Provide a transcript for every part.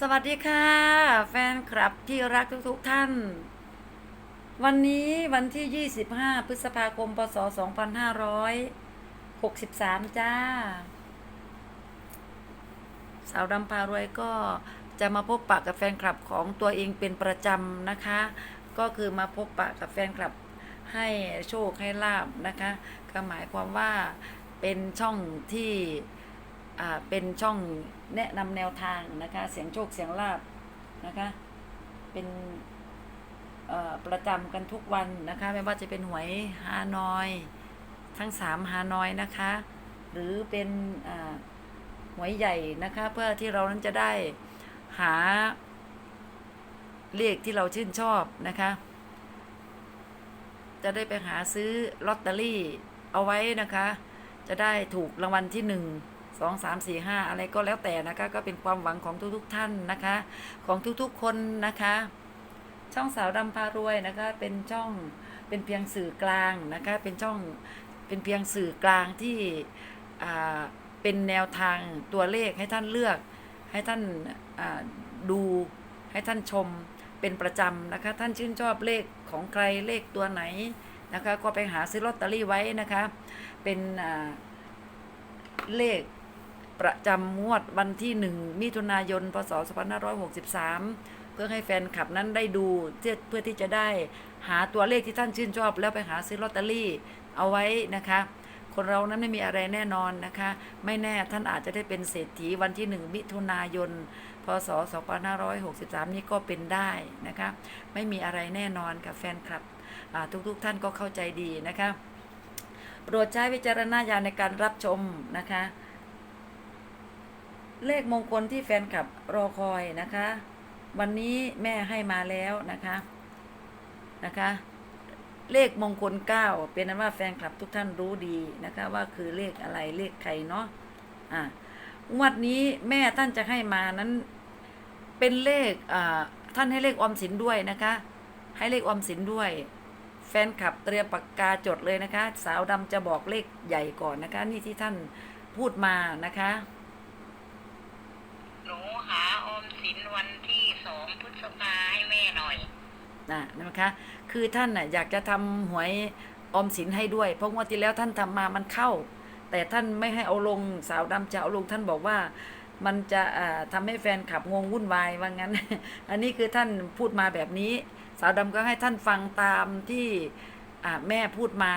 สวัสดีค่ะ แฟนคลับที่รักทุกๆท่าน วันนี้วันที่ 25 พฤษภาคม พศ 2563 จ้า สาวดำพารวยก็จะมาพบปะกับแฟนคลับของตัวเองเป็นประจำนะคะ ก็คือมาพบปะกับแฟนคลับให้โชคให้ลาบนะคะก็หมายความว่าเป็นช่องที่ เป็นช่องแนะนำแนวทางนะคะ เสียงโชคเสียงลาบนะคะ เป็นประจำกันทุกวันนะคะ ไม่ว่าจะเป็นหวยฮานอย ทั้งสามฮานอยนะคะ หรือเป็นหวยใหญ่นะคะ เพื่อที่เรานั้นจะได้หาเลขที่เราชื่นชอบนะคะ จะได้ไปหาซื้อลอตเตอรี่เอาไว้นะคะ จะได้ถูกรางวัลที่หนึ่ง สองสามสี่ห้าอะไรก็แล้วแต่นะคะ ก็เป็นความหวังของทุกๆทท่านนะคะ ของทุกๆคนนะคะ ช่องสาวดำพารวยนะคะ เป็นช่องเป็นเพียงสื่อกลางนะคะ เป็นช่องเป็นเพียงสื่อกลางที่อ่าเป็นแนวทางตัวเลขให้ท่านเลือก ให้ท่านอ่าดูให้ท่านชมเป็นประจำนะคะ ท่านชื่นชอบเลขของใครเลขตัวไหนนะคะ ก็ไปหาซื้อลอตเตอรี่ไว้นะคะ เป็นอ่าเลข ประจำงวดวันที่หนึ่งมิถุนายน พศ 2563 เพื่อให้แฟนคลับนั้นได้ดูเพื่อที่จะได้หาตัวเลขที่ท่านชื่นชอบ แล้วไปหาซื้อลอตเตอรี่เอาไว้นะคะ คนเรานั้นไม่มีอะไรแน่นอนนะคะ ไม่แน่ท่านอาจจะได้เป็นเศรษฐีวันที่หนึ่งมิถุนายน พศ 2563 นี้ก็เป็นได้นะคะ ไม่มีอะไรแน่นอนกับแฟนคลับทุกๆทท่านก็เข้าใจดีนะคะ โปรดใช้วิจารณญาณในการรับชมนะคะ เลขมงคลที่แฟนคลับรอคอยนะคะ วันนี้แม่ให้มาแล้วนะคะนะคะ เลขมงคลเก้าเป็นนั้นว่าแฟนคลับทุกท่านรู้ดีนะคะ ว่าคือเลขอะไรเลขใครเนาะอ่างวดนี้แม่ท่านจะให้มานั้น เป็นเลขอ่าท่านให้เลขออมสินด้วยนะคะ ให้เลขออมสินด้วย แฟนคลับเตรียมปากกาจดเลยนะคะ สาวดำจะบอกเลขใหญ่ก่อนนะคะ นี่ที่ท่านพูดมานะคะ หนูหาออมสิ นวันที่สองพฤษภาให้แม่หน่อยนะนะคะ คือท่านน่ะอยากจะทำหวยออมสินให้ด้วย เพราะงวดที่แล้วท่านทำมามันเข้า แต่ท่านไม่ให้เอาลงสาวดำจะเอาลงท่านบอกว่ามันจะอ่าทำให้แฟนขับงงวุ่นวายว่างั้น อันนี้คือท่านพูดมาแบบนี้ สาวดำก็ให้ท่านฟังตามที่แม่พูดมา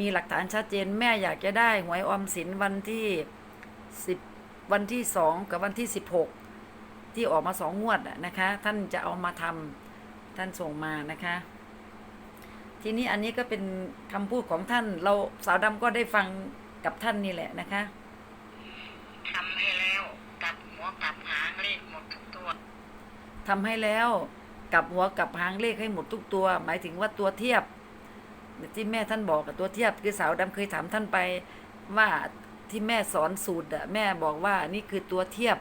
มีหลักฐานชัดเจน แม่อยากจะได้หวยออมสินวันที่สิบวันที่สองกับวันที่สิบหก ที่ออกมาสองงวดน่ะนะคะ ท่านจะเอามาทำท่านส่งมานะคะ ทีนี้อันนี้ก็เป็นคำพูดของท่านเราสาวดำก็ได้ฟังกับท่านนี่แหละนะคะทำให้แล้วกลับหัวกลับหางเลขหมดทุกตัวทำให้แล้วกลับหัวกลับหางเลขให้หมดทุกตัว หมายถึงว่าตัวเทียบที่แม่ท่านบอกกับตัวเทียบคือสาวดำเคยถามท่านไปว่าที่แม่สอนสูตรอะแม่บอกว่านี่คือตัวเทียบ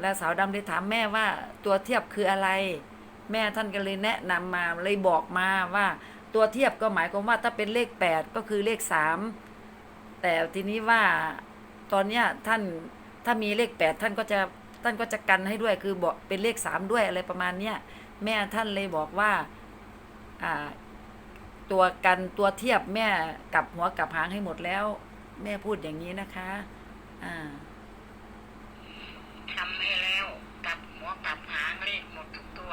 แล้วสาวดำเลยถามแม่ว่าตัวเทียบคืออะไร แม่ท่านก็เลยแนะนำมาเลยบอกมาว่าตัวเทียบก็หมายความว่าถ้าเป็นเลขแปดก็คือเลขสามแต่ทีนี้ว่าตอนเนี้ยท่านถ้ามีเลขแปดท่านก็จะท่านก็จะกันให้ด้วยคือบอกเป็นเลขสามด้วยอะไรประมาณเนี้ยแม่ท่านเลยบอกว่าอ่าตัวกันตัวเทียบแม่กับหัวกับหางให้หมดแล้ว แม่พูดอย่างนี้นะคะ อ่า ทำให้แล้วกลับหัวกลับหางเลขหมดทุกตัว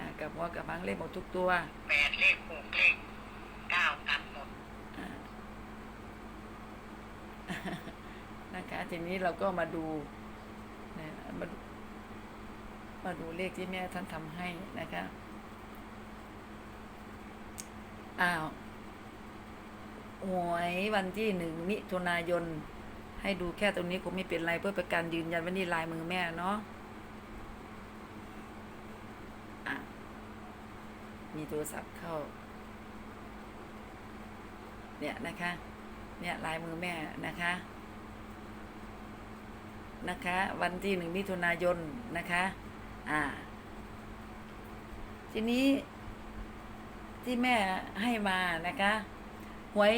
อ่า กลับหัวกลับหางเลขหมดทุกตัวแปดเลขหกเลขเก้ากลับหมดอ่านะคะ ทีนี้เราก็มาดูนะมาดูมาดูเลขที่แม่ท่านทำให้นะคะ อ้าวหวยวันที่หนึ่งมิถุนายน ให้ดูแค่ตรงนี้คงไม่เป็นไรเพื่อเป็นการยืนยันว่านี่ลายมือแม่เนาะอะ มีโทรศัพท์เข้า เนี่ยนะคะ เนี่ยลายมือแม่นะคะ นะคะ วันที่หนึ่งมิถุนายนนะคะ อ่า ทีนี้ที่แม่ให้มานะคะหวย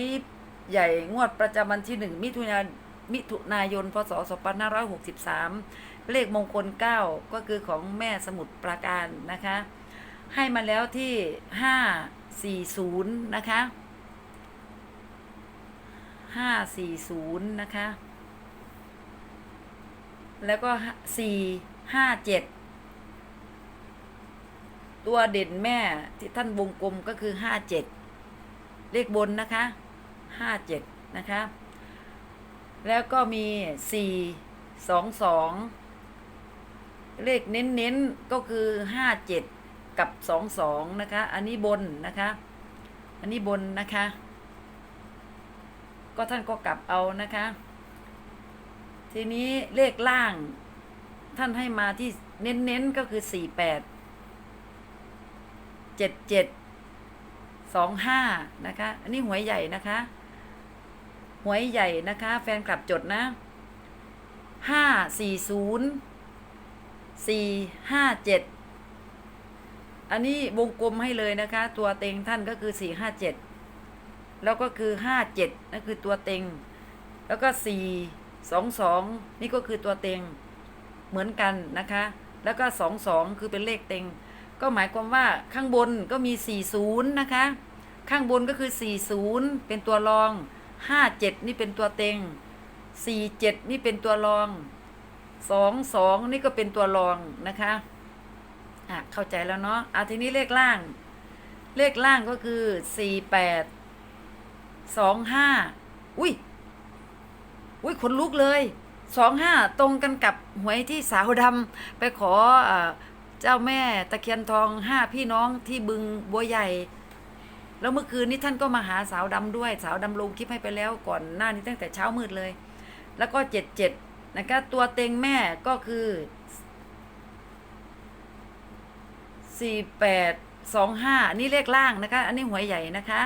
ใหญ่งวดประจำวันที่หนึ่งมิถุนายนมิถุนายน พศ 2563 เลขมงคล 9 ก็คือของแม่สมุทรปราการนะคะ ให้มาแล้วที่ห้าสี่ศูนย์นะคะห้าสี่ศูนย์นะคะ แล้วก็สี่ห้าเจ็ดตัวเด่นแม่ที่ท่านวงกลมก็คือห้าเจ็ดเลขบนนะคะห้าเจ็ดนะคะ แล้วก็มีสี่สองสองเลขเน้นๆก็คือห้าเจ็ด กับ22นะคะ อันนี้บนนะคะ อันนี้บนนะคะ ก็ท่านก็กลับเอานะคะ ทีนี้เลขล่าง ท่านให้มาที่เน้นๆก็คือ48 77 25นะคะ อันนี้หวยใหญ่นะคะหวยใหญ่นะคะ แฟนคลับจดนะ540 457 อันนี้วงกลมให้เลยนะคะ ตัวเต็งท่านก็คือ457แล้วก็คือ57นั่นคือตัวเต็ง แล้วก็4 2 2นี่ก็คือตัวเต็งเหมือนกันนะคะ แล้วก็2 2คือเป็นเลขเต็ง ก็หมายความว่าข้างบนก็มี40นย์นะคะ ข้างบนก็คือ40เป็นตัวรอง57นี่เป็นตัวเต็ง47นี่เป็นตัวรอง22นี่ก็เป็นตัวรองนะคะ อะเข้าใจแล้วเนาะเอะทีนี้เลขล่าง เลขล่างก็คือ48 25อุ้ยอุ้ยขนลุกเลยสองห้าตรงกันกับหวยที่สาวดำไปขอเออเจ้าแม่ตะเคียนทองห้าพี่น้องที่บึงบัวใหญ่ แล้วเมื่อคืนนี้ท่านก็มาหาสาวดำด้วย สาวดำลงคลิปให้ไปแล้วก่อนหน้านี้ตั้งแต่เช้ามืดเลย แล้วก็เจ็ดเจ็ดนะคะตัวเต็งแม่ก็คือ สี่แปดสองห้านี่เลขล่างนะคะ อันนี้หวยใหญ่นะคะ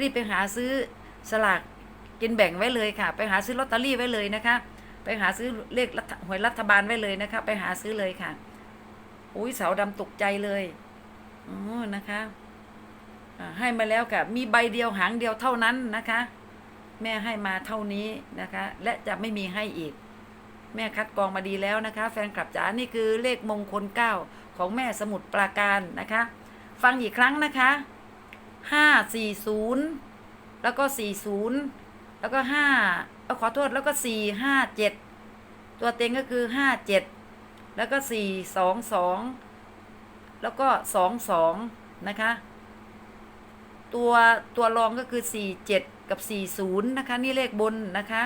รีบไปหาซื้อสลากกินแบ่งไว้เลยค่ะ ไปหาซื้อลอตเตอรี่ไว้เลยนะคะ ไปหาซื้อเลขหวยรัฐบาลไว้เลยนะคะ ไปหาซื้อเลยค่ะ อุ้ยสาวดำตกใจเลยอ๋อนะคะให้มาแล้วค่ะ มีใบเดียวหางเดียวเท่านั้นนะคะ แม่ให้มาเท่านี้นะคะ และจะไม่มีให้อีก แม่คัดกรองมาดีแล้วนะคะ แฟนคลับจ๋านี่คือเลขมงคลเก้าของแม่สมุทรปราการนะคะ ฟังอีกครั้งนะคะห้าสี่ศูนย์แล้วก็สี่ศูนย์แล้วก็ห้าเอาขอโทษแล้วก็สี่ห้าเจ็ดตัวเต็งก็คือห้าเจ็ดแล้วก็สี่สองสองแล้วก็สองสองนะคะ ตัวตัวรองก็คือสี่เจ็ดกับสี่ศูนย์นะคะ นี่เลขบนนะคะ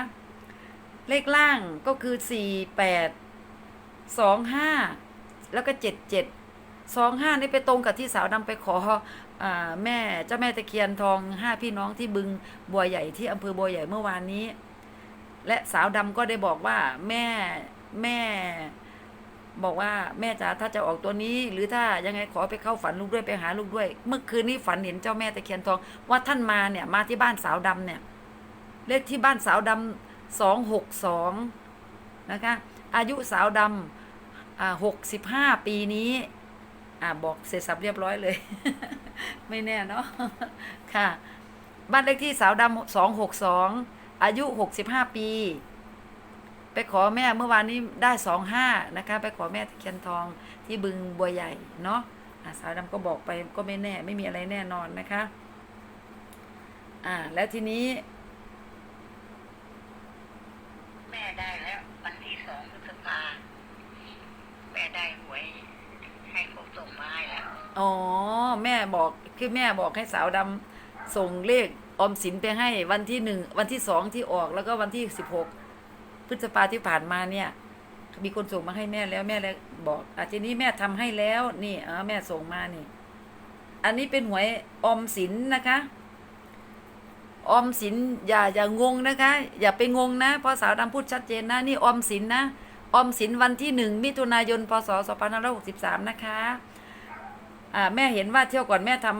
เลขล่างก็คือ48 25แล้วก็77 25นี่ไปตรงกับที่สาวดำไปขอแม่เจ้าแม่ตะเคียนทองห้าพี่น้องที่บึงบัวใหญ่ที่อำเภอบัวใหญ่เมื่อวานนี้ และสาวดำก็ได้บอกว่าแม่แม่บอกว่าแม่จ๋าถ้าจะออกตัวนี้ หรือถ้ายังไงขอไปเข้าฝันลูกด้วยไปหาลูกด้วย เมื่อคืนนี้ฝันเห็นเจ้าแม่ตะเคียนทองว่าท่านมาเนี่ยมาที่บ้านสาวดำเนี่ย เลขที่บ้านสาวดำ 262 นะคะ อายุสาวดำหกสิบห้าปีนี้อ่าบอกเสร็จสับเรียบร้อยเลย ไม่แน่เนาะค่ะ บ้านเลขที่สาวดำสองหกสองอายุหกสิบห้าปี ไปขอแม่เมื่อวานนี้ได้สองห้านะคะ ไปขอแม่ตะเคียนทองที่บึงบัวใหญ่เนาะสาวดำก็บอกไปก็ไม่แน่ ไม่มีอะไรแน่นอนนะคะ อ่า แล้วทีนี้ อ๋อ แม่บอกคือแม่บอกให้สาวดำส่งเลขออมสินไปให้วันที่หนึ่งวันที่สองที่ออกแล้วก็วันที่สิบหกพฤษภาที่ผ่านมาเนี่ย มีคนส่งมาให้แม่แล้วแม่เลยบอกอาทีนี้แม่ทำให้แล้ว นี่เออแม่ส่งมานี่ อันนี้เป็นหวยออมสินนะคะ ออมสินอย่าอย่างงนะคะ อย่าไปงงนะเพราะสาวดำพูดชัดเจนนะนี่ออมสินนะออมสินวันที่หนึ่งมิถุนายนพศสองพันห้าร้อยหกสิบสามนะคะ แม่เห็นว่าเที่ยวก่อนแม่ทำม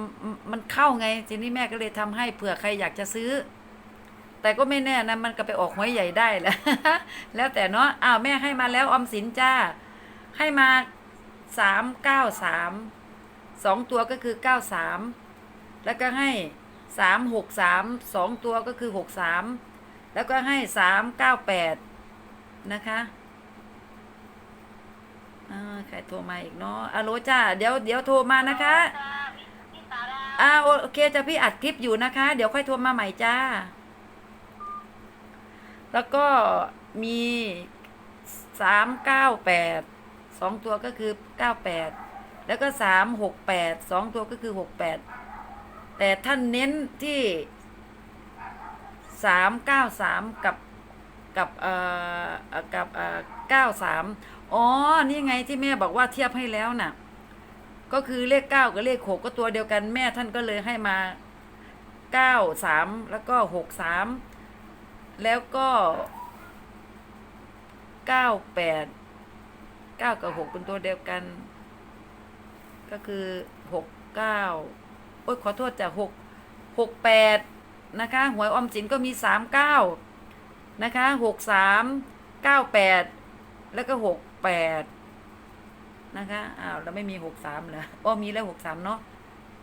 มันเข้าไง ทีนี้แม่ก็เลยทำให้เผื่อใครอยากจะซื้อ แต่ก็ไม่แน่นะมันก็ไปออกหวยใหญ่ได้แหละแล้วแต่เนาะอ้าวแม่ให้มาแล้วออมสินจ้า ให้มาสามเก้าสามสองตัวก็คือเก้าสามแล้วก็ให้สามหกสามสองตัวก็คือหกสามแล้วก็ให้สามเก้าแปดนะคะ ใครโทรมาอีกเนาะอะโหลจ้าเดี๋ยวเดี๋ยวโทรมานะคะพี่สาราอ่าโอเคจ้ะพี่อัดคลิปอยู่นะคะ เดี๋ยวค่อยโทรมาใหม่จ้า แล้วก็มีสามเก้าแปดสองตัวก็คือเก้าแปดแล้วก็สามหกแปดสองตัวก็คือหกแปดแต่ท่านเน้นที่สามเก้าสามกับกับเอ่อเอ่อกับเอ่อเก้าสาม อ๋อ นี่ไงที่แม่บอกว่าเทียบให้แล้วน่ะ ก็คือเลขเก้ากับเลขหกก็ตัวเดียวกันแม่ท่านก็เลยให้มาเก้าสามแล้วก็หกสามแล้วก็เก้าแปดเก้ากับหกเป็นตัวเดียวกัน ก็คือหกเก้าโอ้ยขอโทษจากหกหกแปดนะคะหวยออมสินก็มีสามเก้านะคะหกสามเก้าแปดแล้วก็หก แปดนะคะอ้าวแล้วไม่มีหกสามเหรออ๋อมีแล้วหกสามเนาะ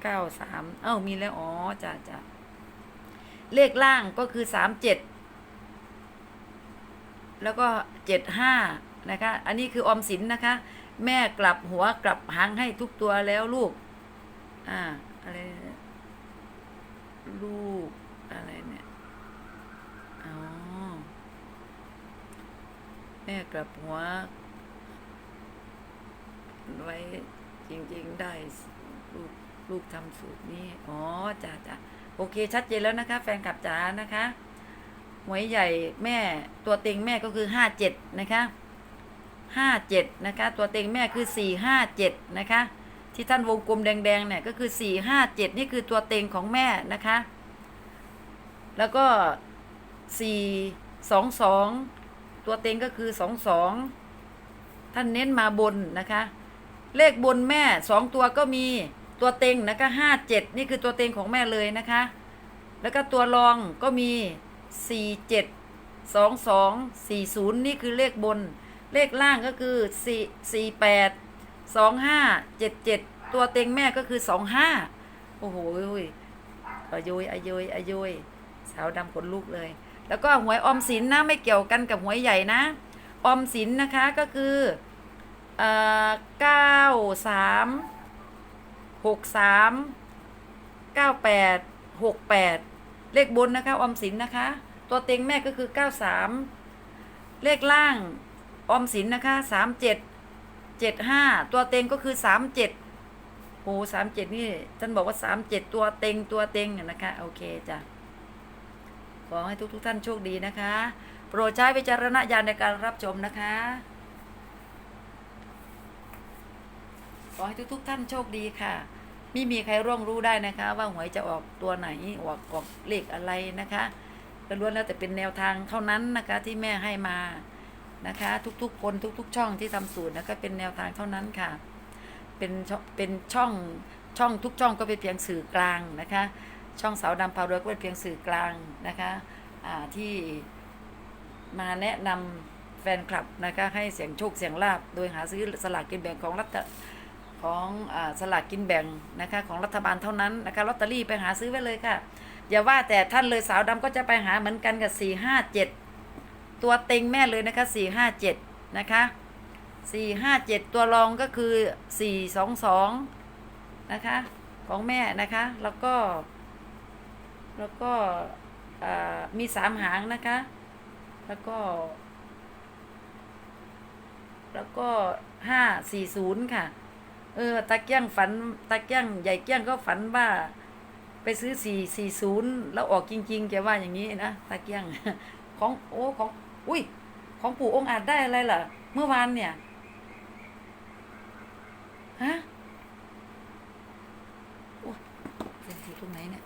เก้าสามเอ้ามีแล้วอ๋อจ้ะจ้ะเลขล่างก็คือสามเจ็ดแล้วก็เจ็ดห้านะคะ อันนี้คือออมสินนะคะ แม่กลับหัวกลับหางให้ทุกตัวแล้วลูก อ่าอะไรนะลูกอะไรเนี่ยอ๋อแม่กลับหัว ไว้จริง ๆ ได้ลูกลูกทำสูตรนี้ อ๋อจ้ะจ้ะโอเค ชัดเจนแล้วนะคะ แฟนคลับจ๋านะคะหวยใหญ่แม่ตัวเต็งแม่ก็คือห้าเจ็ดนะคะห้าเจ็ดนะคะ ตัวเต็งแม่คือสี่ห้าเจ็ดนะคะ ที่ท่านวงกลมแดงๆเนี่ยก็คือสี่ห้าเจ็ดนี่คือตัวเต็งของแม่นะคะ แล้วก็สี่สองสองตัวเต็งก็คือสองสองท่านเน้นมาบนนะคะ เลขบนแม่สองตัวก็มีตัวเต็งนะคะห้าเจ็ดนี่คือตัวเต็งของแม่เลยนะคะ แล้วก็ตัวรองก็มีสี่เจ็ดสองสองสี่ศูนย์นี่คือเลขบน เลขล่างก็คือสี่สี่แปดสองห้าเจ็ดเจ็ดตัวเต็งแม่ก็คือสองห้าโอ้โหอายุยอายุยอายุยสาวดำขนลุกเลย แล้วก็หวยออมสินนะไม่เกี่ยวกันกับหวยใหญ่นะ ออมสินนะคะก็คือ เก้าสามหกสามเก้าแปดหกแปดเลขบนนะคะออมสินนะคะ ตัวเต็งแม่ก็คือเก้าสามเลขล่างออมสินนะคะสามเจ็ดเจ็ดห้าตัวเต็งก็คือสามเจ็ดโอ้สามเจ็ดนี่ท่านบอกว่าสามเจ็ดตัวเต็งตัวเต็งนะคะโอเคจ้ะขอให้ทุกทุกท่านโชคดีนะคะ โปรดใช้วิจารณญาณในการรับชมนะคะ ขอให้ทุกๆท่านโชคดีค่ะ ไม่มีใครร่วงรู้ได้นะคะ ว่าหวยจะออกตัวไหนออกออกเลขอะไรนะคะก็ล้วนแล้วแต่เป็นแนวทางเท่านั้นนะคะที่แม่ให้มานะคะ ทุกๆ คนทุก ๆ ช่องที่ทำสูตรนะคะเป็นแนวทางเท่านั้นค่ะ เป็นช่องเป็นช่องช่องทุกช่องก็เป็นเพียงสื่อกลางนะคะ ช่องสาวดำพาวเรือก็เป็นเพียงสื่อกลางนะคะที่มาแนะนำแฟนคลับนะคะให้เสียงโชคเสียงลาบโดยหาซื้อสลากกินแบ่งของรัฐ ของอสลากกินแบ่งนะคะของรัฐบาลเท่านั้นนะคะลอตเตอรี่ไปหาซื้อไว้เลยค่ะ อย่าว่าแต่ท่านเลยสาวดำก็จะไปหาเหมือนกันกับสี่ห้าเจ็ดตัวเต็งแม่เลยนะคะสี่ห้าเจ็ดนะคะสี่ห้าเจ็ดตัวรองก็คือสี่สองสองนะคะของแม่นะคะแล้วก็ แล้วก็มีสามหางนะคะ แล้วก็ แล้วก็ห้าสี่ศูนย์ค่ะ เออตาเกี้ยงฝันตาเกี้ยงใหญ่เกี้ยงก็ฝันว่าไปซื้อสี่สี่ศูนย์แล้วออกจริงๆแกว่าอย่างนี้นะตาเกี้ยง ของโอ้ของ อุ้ย ของปู่องค์อาจได้อะไรล่ะ เมื่อวานเนี่ยฮะโอ้เป็นสีตรงไหนเนี่ย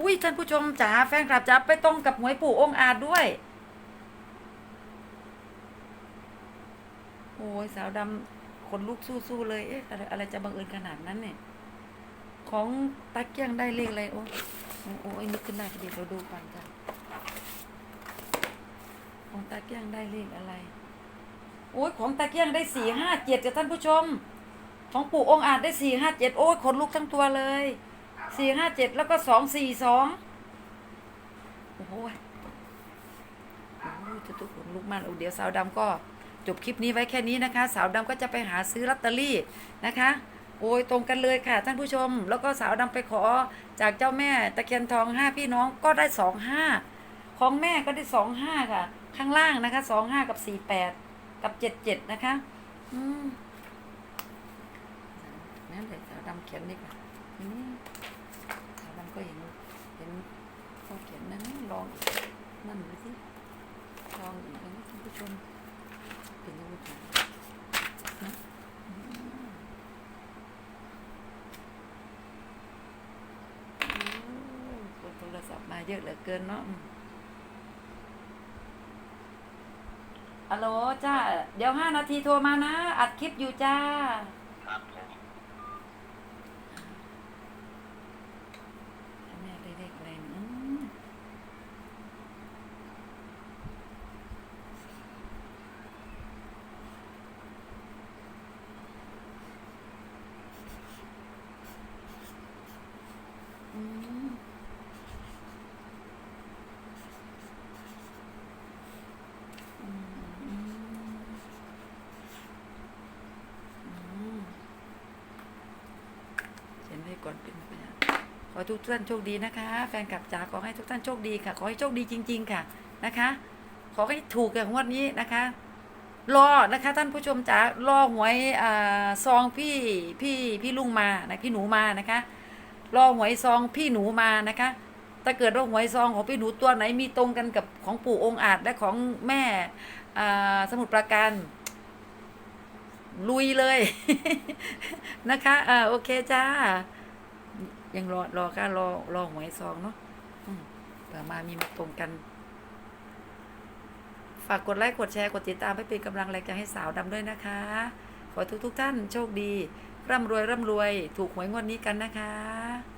อุ้ยท่านผู้ชมจ๋าแฟนคลับจ๋าไปตรงกับหวยปู่องค์อาจด้วย โอ้ยสาวดำ คนลุกสู้ๆเลยเอ๊ะอะไรอะไรจะบังเอิญขนาดนั้นเนี่ย ของตาเกี้ยงได้เลขอะไรโอ้โอ้โอ้ยนึกขึ้นได้พอดีเราดูก่อนจ้ะของตาเกี้ยงได้เลขอะไร โอ้ยของตาเกี้ยงได้สี่ห้าเจ็ดกับท่านผู้ชม ของปู่องอาจได้สี่ห้าเจ็ดโอ้ยขนลุกทั้งตัวเลยสี่ห้าเจ็ดแล้วก็สองสี่สองโอ้โหโอ้ยจะตุกขนลุกมากเดี๋ยวสาวดำก็ จบคลิปนี้ไว้แค่นี้นะคะ สาวดำก็จะไปหาซื้อลอตเตอรี่นะคะ โอ้ยตรงกันเลยค่ะท่านผู้ชม แล้วก็สาวดำไปขอจากเจ้าแม่ตะเคียนทองห้าพี่น้องก็ได้สองห้าของแม่ก็ได้สองห้าค่ะ ข้างล่างนะคะสองห้ากับสี่แปดกับเจ็ดเจ็ดนะคะอืมนั่นเลยสาวดำเขียนดีกว่านี่สาวดำก็เห็นเห็นเขาเขียนนั่นลองอีกนั่นดูสิลองอีกนะท่านผู้ชมเป็นยังไงนะอืมโอ้กดโทรศัพท์มาเยอะเหลือเกินเนาะอืมฮัลโหลจ้า เดี๋ยวห้านาทีโทรมานะ อัดคลิปอยู่จ้า ครับผม แม่ได้เลขอะไรอืม อืมอืมอืมอืมเขียนไว้ก่อนเป็นพยาน ขอทุกท่านโชคดีนะคะ แฟนกลับจ๋าขอให้ทุกท่านโชคดีค่ะ ขอให้โชคดีจริง ๆ ค่ะนะคะ ขอให้ถูกอย่างวดนี้นะคะ รอนะคะ ท่านผู้ชมจ๋ารอหวยอ่าซองพี่พี่พี่ลุงมานะพี่หนูมานะคะ รอหวยซองพี่หนูมานะคะ ถ้าเกิดว่าหวยซองของพี่หนูตัวไหนมีตรงกันกับของปู่องค์อาจและของแม่สมุทรปราการลุยเลย นะคะอ่าโอเคจ้า ยังรอรอก็รอรอหวยซองเนาะเผื่อมามีมาตรงกัน ฝากกดไลค์กดแชร์กดติดตามให้เป็นกำลังแรงใจให้สาวดำด้วยนะคะ ขอทุกทุกท่านโชคดี ร่ำรวยร่ำรวย ถูกหวยงวดนี้กันนะคะ